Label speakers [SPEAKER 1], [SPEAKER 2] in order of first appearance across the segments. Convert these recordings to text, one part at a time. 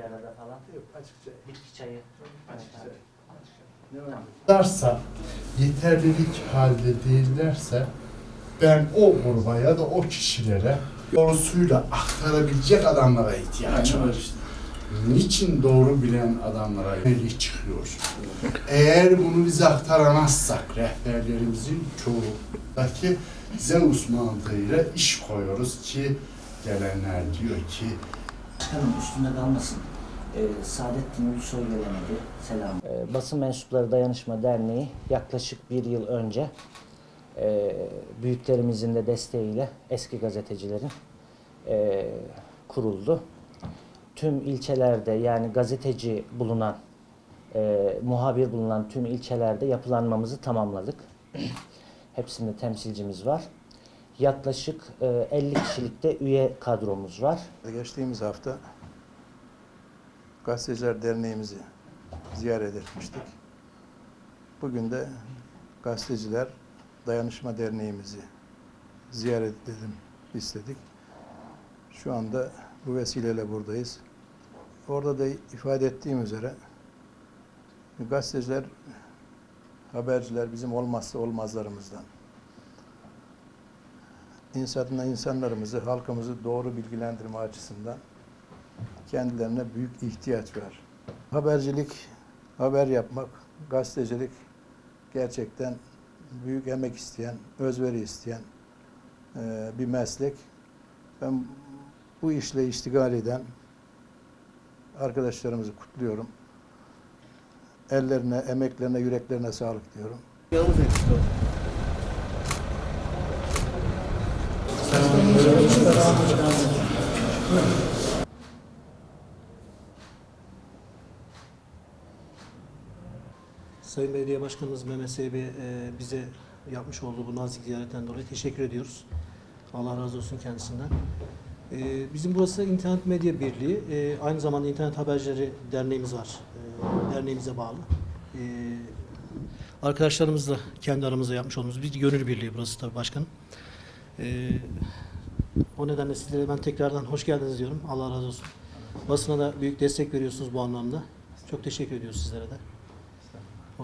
[SPEAKER 1] bir arada falan.
[SPEAKER 2] Yok açıkça.
[SPEAKER 1] Bitki çayı.
[SPEAKER 2] Açıkça.
[SPEAKER 1] Evet,
[SPEAKER 2] Ne var?
[SPEAKER 3] Varsa yeterlilik halde değillerse ben o gruba ya da o kişilere doğrusuyla aktarabilecek adamlara ihtiyacım var. Niçin doğru bilen adamlara yönelik çıkıyor? Eğer bunu bize aktaramazsak rehberlerimizin çoğundaki Zeus mantığıyla iş koyuyoruz ki gelenler diyor ki
[SPEAKER 1] Başkanım üstünde kalmasın. Ee, Saadettin Ulusoy gelemedi. Selam. Ee, Basın Mensupları Dayanışma Derneği yaklaşık bir yıl önce e, büyüklerimizin de desteğiyle eski gazetecilerin e, kuruldu. Tüm ilçelerde yani gazeteci bulunan, e, muhabir bulunan tüm ilçelerde yapılanmamızı tamamladık. Hepsinde temsilcimiz var. Yaklaşık e, 50 kişilikte üye kadromuz var.
[SPEAKER 4] Geçtiğimiz hafta Gazeteciler Derneğimizi ziyaret etmiştik. Bugün de Gazeteciler Dayanışma Derneğimizi ziyaret edelim istedik. Şu anda bu vesileyle buradayız. Orada da ifade ettiğim üzere gazeteciler, haberciler bizim olmazsa olmazlarımızdan. İnsanla insanlarımızı, halkımızı doğru bilgilendirme açısından kendilerine büyük ihtiyaç var. Habercilik, haber yapmak, gazetecilik gerçekten büyük emek isteyen, özveri isteyen eee, bir meslek. Ben bu işle iştigal eden arkadaşlarımızı kutluyorum. Ellerine, emeklerine, yüreklerine sağlık diyorum.
[SPEAKER 5] Sayın Belediye Başkanımız Mehmet Seybi e, bize yapmış olduğu bu nazik ziyaretten dolayı teşekkür ediyoruz. Allah razı olsun kendisinden. E, bizim burası İnternet Medya Birliği. E, aynı zamanda İnternet Habercileri Derneğimiz var. E, derneğimize bağlı. E, arkadaşlarımızla kendi aramızda yapmış olduğumuz bir gönül birliği burası tabii başkanım. E, o nedenle sizlere ben tekrardan hoş geldiniz diyorum. Allah razı olsun. Basına da büyük destek veriyorsunuz bu anlamda. Çok teşekkür ediyoruz sizlere de.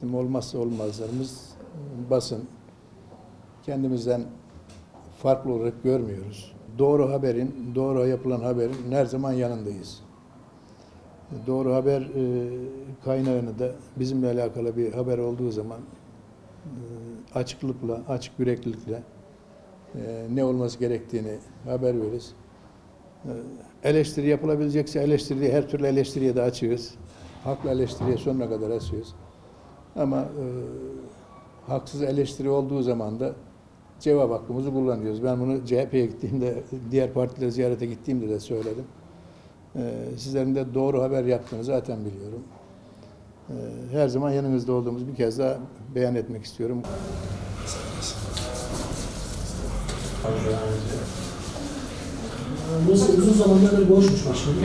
[SPEAKER 4] Bizim olmazsa olmazlarımız basın. Kendimizden farklı olarak görmüyoruz. Doğru haberin, doğru yapılan haberin her zaman yanındayız. Doğru haber e, kaynağını da bizimle alakalı bir haber olduğu zaman e, açıklıkla, açık yüreklilikle e, ne olması gerektiğini haber veririz. E, eleştiri yapılabilecekse eleştiriye, her türlü eleştiriye de açığız. Haklı eleştiriye sonuna kadar açığız. Ama e, haksız eleştiri olduğu zaman da cevap hakkımızı kullanıyoruz. Ben bunu CHP'ye gittiğimde, diğer partileri ziyarete gittiğimde de söyledim. E, sizlerin de doğru haber yaptığını zaten biliyorum. E, her zaman yanınızda olduğumuz bir kez daha beyan etmek istiyorum.
[SPEAKER 5] Burası uzun zamandır böyle boşmuş başkanım.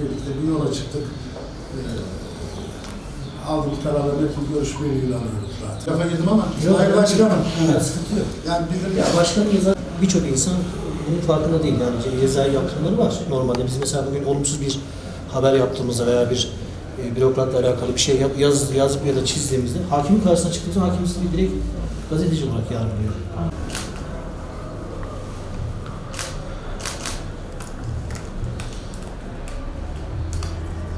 [SPEAKER 6] Birlikte bir yola çıktık. Ee, aldık kararları hep görüşmeyi ilan alıyoruz zaten. Lafa girdim ama Sayın Başkanım.
[SPEAKER 5] Evet, sıkıntı yok.
[SPEAKER 6] Yani bizim
[SPEAKER 5] Ya başkanım birçok insan bunun farkında değil. Yani cezai yaptırımları var. Normalde biz mesela bugün olumsuz bir haber yaptığımızda veya bir e, bürokratla alakalı bir şey yap, yaz, yazıp ya da çizdiğimizde hakimin karşısına çıktığımızda hakim bizi direkt gazeteci olarak yargılıyor.